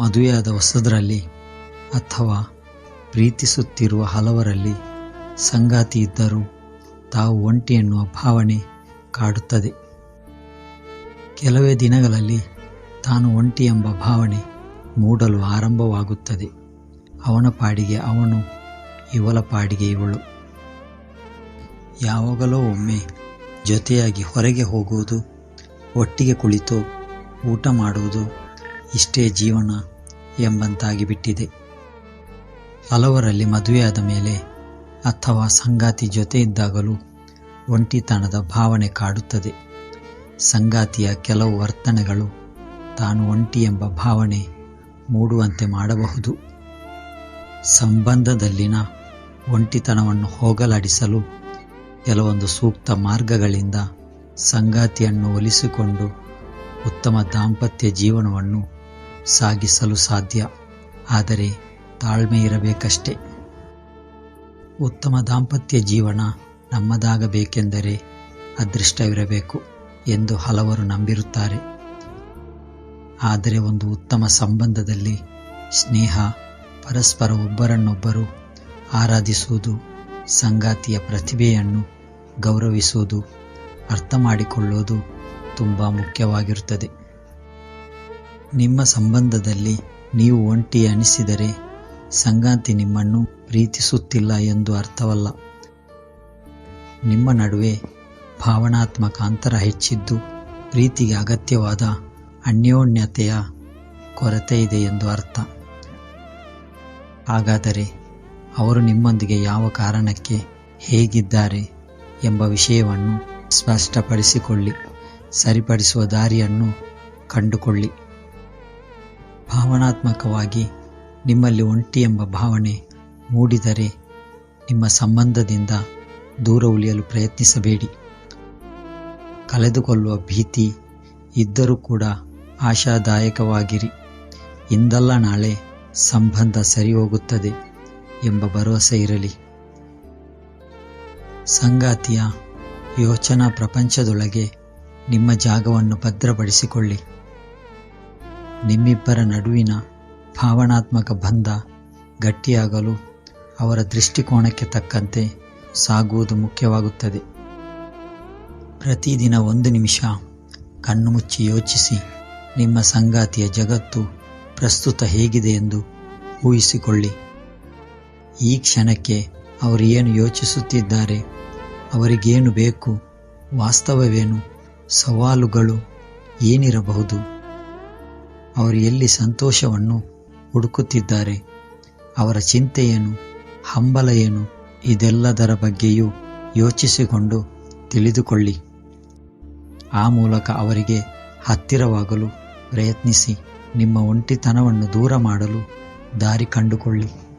ಮದುವೆಯಾದ ಹೊಸದರಲ್ಲಿ ಅಥವಾ ಪ್ರೀತಿಸುತ್ತಿರುವ ಹಲವರಲ್ಲಿ ಸಂಗಾತಿ ಇದ್ದರೂ ತಾವು ಒಂಟಿ ಎನ್ನುವ ಭಾವನೆ ಕಾಡುತ್ತದೆ. ಕೆಲವೇ ದಿನಗಳಲ್ಲಿ ತಾನು ಒಂಟಿ ಎಂಬ ಭಾವನೆ ಮೂಡಲು ಆರಂಭವಾಗುತ್ತದೆ. ಅವನ ಪಾಡಿಗೆ ಅವನು, ಇವಳ ಪಾಡಿಗೆ ಇವಳು. ಯಾವಾಗಲೋ ಒಮ್ಮೆ ಜೊತೆಯಾಗಿ ಹೊರಗೆ ಹೋಗುವುದು, ಒಟ್ಟಿಗೆ ಕುಳಿತು ಊಟ ಮಾಡುವುದು ಇಷ್ಟೇ ಜೀವನ ಎಂಬಂತಾಗಿ ಬಿಟ್ಟಿದೆ. ಹಲವರಲ್ಲಿ ಮದುವೆಯಾದ ಮೇಲೆ ಅಥವಾ ಸಂಗಾತಿ ಜೊತೆ ಇದ್ದಾಗಲೂ ಒಂಟಿತನದ ಭಾವನೆ ಕಾಡುತ್ತದೆ. ಸಂಗಾತಿಯ ಕೆಲವು ವರ್ತನೆಗಳು ತಾನು ಒಂಟಿ ಎಂಬ ಭಾವನೆ ಮೂಡುವಂತೆ ಮಾಡಬಹುದು. ಸಂಬಂಧದಲ್ಲಿನ ಒಂಟಿತನವನ್ನು ಹೋಗಲಾಡಿಸಲು ಕೆಲವೊಂದು ಸೂಕ್ತ ಮಾರ್ಗಗಳಿಂದ ಸಂಗಾತಿಯನ್ನು ಒಲಿಸಿಕೊಂಡು ಉತ್ತಮ ದಾಂಪತ್ಯ ಜೀವನವನ್ನು ಸಾಗಿಸಲು ಸಾಧ್ಯ. ಆದರೆ ತಾಳ್ಮೆ ಇರಬೇಕಷ್ಟೆ. ಉತ್ತಮ ದಾಂಪತ್ಯ ಜೀವನ ನಮ್ಮದಾಗಬೇಕೆಂದರೆ ಅದೃಷ್ಟವಿರಬೇಕು ಎಂದು ಹಲವರು ನಂಬಿರುತ್ತಾರೆ. ಆದರೆ ಒಂದು ಉತ್ತಮ ಸಂಬಂಧದಲ್ಲಿ ಸ್ನೇಹ, ಪರಸ್ಪರ ಒಬ್ಬರನ್ನೊಬ್ಬರು ಆರಾಧಿಸುವುದು, ಸಂಗಾತಿಯ ಪ್ರತಿಭೆಯನ್ನು ಗೌರವಿಸುವುದು ಅರ್ಥ ಮಾಡಿಕೊಳ್ಳುವುದು ತುಂಬ ಮುಖ್ಯವಾಗಿರುತ್ತದೆ. ನಿಮ್ಮ ಸಂಬಂಧದಲ್ಲಿ ನೀವು ಒಂಟಿ ಅನಿಸಿದರೆ ಸಂಗಾತಿ ನಿಮ್ಮನ್ನು ಪ್ರೀತಿಸುತ್ತಿಲ್ಲ ಎಂದು ಅರ್ಥವಲ್ಲ. ನಿಮ್ಮ ನಡುವೆ ಭಾವನಾತ್ಮಕ ಅಂತರ ಹೆಚ್ಚಿದ್ದು ಪ್ರೀತಿಗೆ ಅಗತ್ಯವಾದ ಅನ್ಯೋನ್ಯತೆಯ ಕೊರತೆ ಇದೆ ಎಂದು ಅರ್ಥ. ಹಾಗಾದರೆ ಅವರು ನಿಮ್ಮೊಂದಿಗೆ ಯಾವ ಕಾರಣಕ್ಕೆ ಹೇಗಿದ್ದಾರೆ ಎಂಬ ವಿಷಯವನ್ನು ಸ್ಪಷ್ಟಪಡಿಸಿಕೊಳ್ಳಿ, ಸರಿಪಡಿಸುವ ದಾರಿಯನ್ನು ಕಂಡುಕೊಳ್ಳಿ. ಭಾವನಾತ್ಮಕವಾಗಿ ನಿಮ್ಮಲ್ಲಿ ಒಂಟಿ ಎಂಬ ಭಾವನೆ ಮೂಡಿದರೆ ನಿಮ್ಮ ಸಂಬಂಧದಿಂದ ದೂರ ಉಳಿಯಲು ಪ್ರಯತ್ನಿಸಬೇಡಿ. ಕಳೆದುಕೊಳ್ಳುವ ಭೀತಿ ಇದ್ದರೂ ಕೂಡ ಆಶಾದಾಯಕವಾಗಿರಿ. ಇಂದಲ್ಲ ನಾಳೆ ಸಂಬಂಧ ಸರಿ ಹೋಗುತ್ತದೆ ಎಂಬ ಭರವಸೆ ಇರಲಿ. ಸಂಗಾತಿಯ ಯೋಚನಾ ಪ್ರಪಂಚದೊಳಗೆ ನಿಮ್ಮ ಜಾಗವನ್ನು ಭದ್ರಪಡಿಸಿಕೊಳ್ಳಿ. ನಿಮ್ಮಿಬ್ಬರ ನಡುವಿನ ಭಾವನಾತ್ಮಕ ಬಂಧ ಗಟ್ಟಿಯಾಗಲು ಅವರ ದೃಷ್ಟಿಕೋನಕ್ಕೆ ತಕ್ಕಂತೆ ಸಾಗುವುದು ಮುಖ್ಯವಾಗುತ್ತದೆ. ಪ್ರತಿದಿನ ಒಂದು ನಿಮಿಷ ಕಣ್ಣು ಮುಚ್ಚಿ ಯೋಚಿಸಿ, ನಿಮ್ಮ ಸಂಗಾತಿಯ ಜಗತ್ತು ಪ್ರಸ್ತುತ ಹೇಗಿದೆ ಎಂದು ಊಹಿಸಿಕೊಳ್ಳಿ. ಈ ಕ್ಷಣಕ್ಕೆ ಅವರು ಏನು ಯೋಚಿಸುತ್ತಿದ್ದಾರೆ, ಅವರಿಗೇನು ಬೇಕು, ವಾಸ್ತವವೇನು, ಸವಾಲುಗಳು ಏನಿರಬಹುದು ಅವರು ಎಲ್ಲಿ ಸಂತೋಷವನ್ನು ಹುಡುಕುತ್ತಿದ್ದಾರೆ, ಅವರ ಚಿಂತೆ ಹಂಬಲ ಏನು ಇದೆಲ್ಲದರ ಬಗ್ಗೆಯೂ ಯೋಚಿಸಿಕೊಂಡು ತಿಳಿದುಕೊಳ್ಳಿ. ಆ ಮೂಲಕ ಅವರಿಗೆ ಹತ್ತಿರವಾಗಲು ಪ್ರಯತ್ನಿಸಿ, ನಿಮ್ಮ ಒಂಟಿತನವನ್ನು ದೂರ ಮಾಡಲು ದಾರಿ ಕಂಡುಕೊಳ್ಳಿ.